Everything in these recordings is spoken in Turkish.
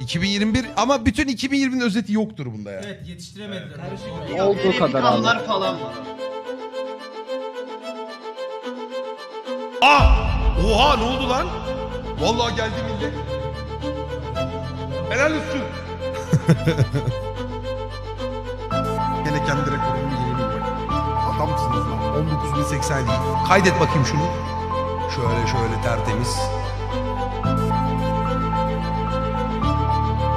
2021 ama bütün 2020'nin özeti yoktur bunda ya. Evet yetiştiremediler. Her şey Olduğu kadar abi. Falan var. Ah! Oha ne oldu lan? Vallahi geldi millet. Helal olsun. Gene kendi rekorumu yenileyim bak. Adamsınız lan. 19.080 değil. Kaydet bakayım şunu. Şöyle şöyle tertemiz.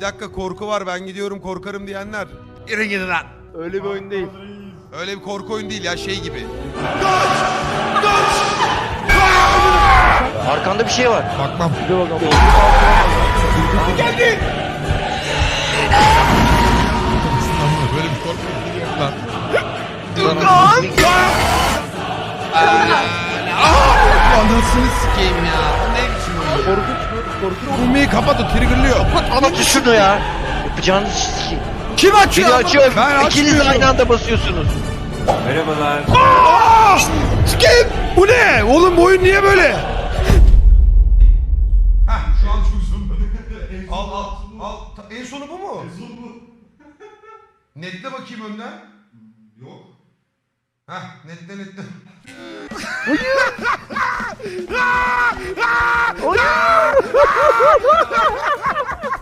bir dakika korku var ben gidiyorum korkarım diyenler. Yürü gidin lan. Öyle bir oyun değil. Öyle bir korku oyun değil ya şey gibi. Arkanda bir şey var. Bakmam. Bir Ummi'yi kapat o triggerlıyor. Aç şunu ya. Yapacağınız sikeyim. Kim açıyor? Biri açıyor. Ben İkiniz aynı anda basıyorsunuz. Aa! Sikeyim! Bu ne? Oğlum bu oyun niye böyle? Heh şu an çok zoom. al al al. Ta- En sonu bu mu? En sonu bu. Netle bakayım önden. Yok. Heh netle netle.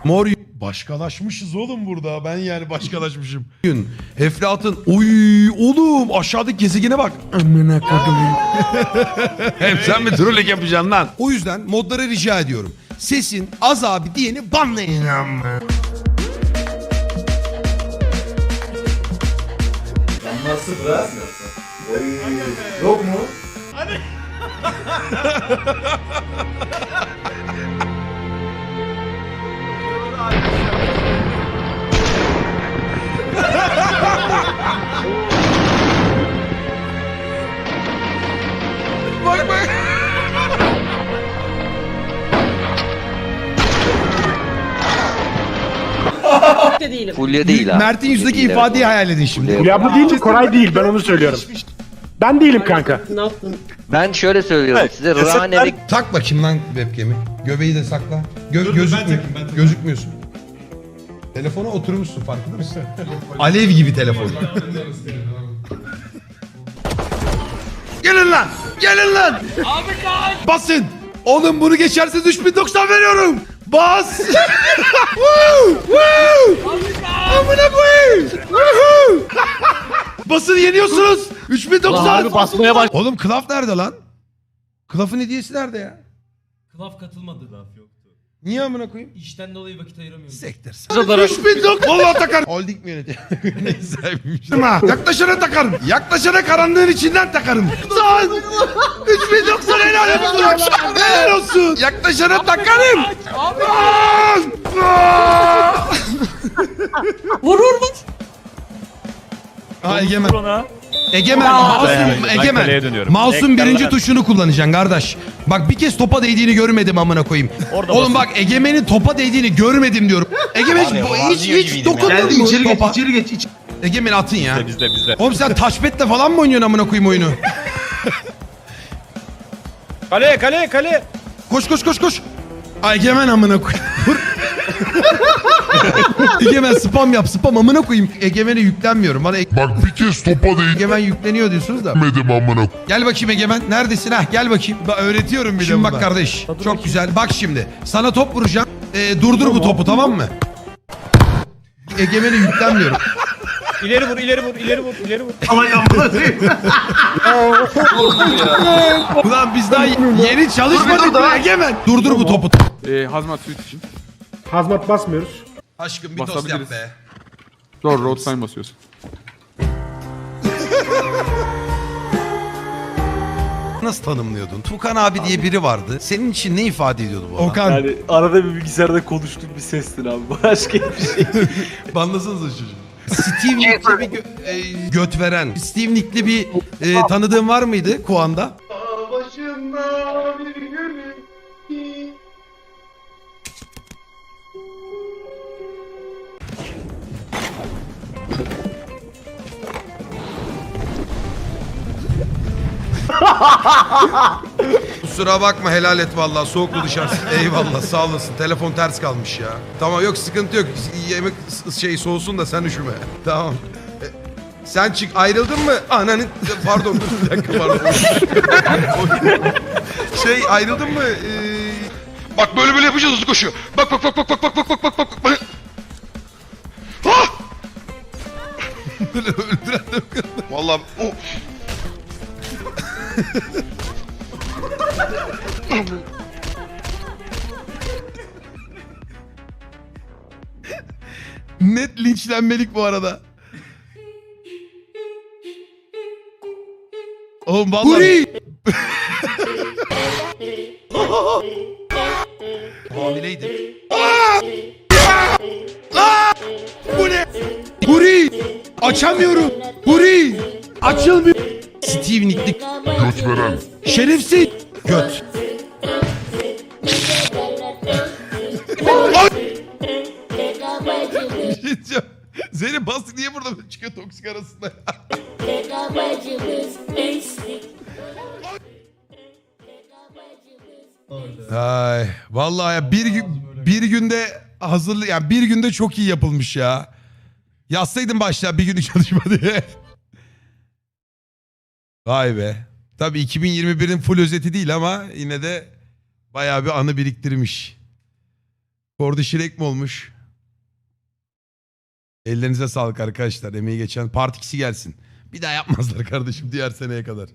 Mor Başkalaşmışız oğlum burada. Ben yani başkalaşmışım. Gün Eflatun. Oy oğlum aşağıdaki gezegene bak. Amına kodum. Hem sen mi trollük yapacaksın lan? O yüzden modlara rica ediyorum. Sesin az abi diyeni banlayın amma. Bak bak. Fulya değil ha. Mert'in evet. ifadeyi hayal edin şimdi. Fulya. Ya bu değil Koray değil ben onu söylüyorum. Ben değilim kanka. Ben şöyle söylüyorum size. Rane Tak bakayım lan webcam'i. Göbeği de sakla. Gö gözükmüyor. Gözükmüyorsun. Telefona oturmuşsun farkında mısın? Alev gibi telefon. Gelin lan! Gelin lan! Abi kaç! Basın! Oğlum bunu geçerseniz 3090 veriyorum! Bas! Woo! Woo! Amına koyayım! Woohoo! Basın yeniyorsunuz! 3090! Harbi basmaya baş... Oğlum Klaf nerede lan? Klaf'ın hediyesi nerede ya? Klaf katılmadı laf yoktu. Niye amına koyayım? İşten dolayı vakit ayıramıyorum. Sektir. 3000 dok. Vallahi takar. Holding mi yönetiyor? Neyse. Ama yaklaşana takarım. Yaklaşana karanlığın içinden takarım. Son. 3090 helal olsun. Helal olsun. Yaklaşana takarım. Vur vur vur. Ha Egemen. Egemen, Ben Egemen. dönüyorum. Mouse'un birinci tuşunu kullanacaksın kardeş. Bak bir kez topa değdiğini görmedim amına koyayım. Orada Oğlum basın. bak Egemen'in topa değdiğini görmedim diyorum. Egemen hiç, hiç, hiç dokundun mu topa? içeri geç içeri. Egemen atın ya. Bizde bizde. Oğlum sen touchpad'le falan mı oynuyorsun amına koyayım oyunu? Kale kale kale. Koş koş koş koş. Ay Egemen amına koyayım. Vur. Egemen spam yap spam amına koyayım. Egemen'e yüklenmiyorum. Bana e- Bak bir kez topa Egemen yükleniyor diyorsunuz da. amına. Gel bakayım Egemen. Neredesin ha? Gel bakayım. Bak öğretiyorum bir şimdi bak kardeş. Çok güzel. Bak şimdi. Sana top vuracağım. Ee, durdur bu topu tamam mı? Egemen'e yüklenmiyorum. İleri vur ileri vur ileri vur ileri vur. Ulan biz daha yeni çalışmadık mı Egemen? Durdur bu topu. Ee, hazmat suit için. Hazmat basmıyoruz. Aşkım bir tost yap Basabiliriz. be. Doğru road sign basıyorsun. nasıl tanımlıyordun? Tukan abi diye biri vardı. Senin için ne ifade ediyordu bu adam? Okan. Yani arada bir bilgisayarda konuştuğum bir sestin abi. Başka bir şey. Banlasanıza çocuğu. Steve Nick'li bir gö- e, göt veren. Steve Nick'li bir e, tanıdığın var mıydı Kuan'da? Kusura bakma helal et vallahi soğuklu dışarısı. Eyvallah sağ olasın. Telefon ters kalmış ya. Tamam yok sıkıntı yok. Yemek şey soğusun da sen üşüme. Tamam. E, Sen çık ayrıldın mı? Ananın pardon dur bir dakika pardon. şey ayrıldın mı? Ee, Bak böyle böyle yapacağız hızlı koşuyor. Bak bak bak bak bak bak bak bak bak bak bak. Ah! böyle öldüren de Vallahi o Net linçlenmelik bu arada. Oğlum vallahi... Hamileydim. Bu ne? Huri! Açamıyorum. Huri! Açılmıyor. Nick'li göt veren. Şerefsiz. Göt. Ay! Bir şey diyeceğim. Zeynep bastı niye burada çıkıyor toksik arasında? Ay vallahi ya bir gün bir günde hazırlı yani bir günde çok iyi yapılmış ya. Yazsaydın başta bir günlük çalışma diye. Vay be. Tabii 2021'in full özeti değil ama yine de bayağı bir anı biriktirmiş. Kordi Şirek mi olmuş? Ellerinize sağlık arkadaşlar. Emeği geçen part 2'si gelsin. Bir daha yapmazlar kardeşim diğer seneye kadar.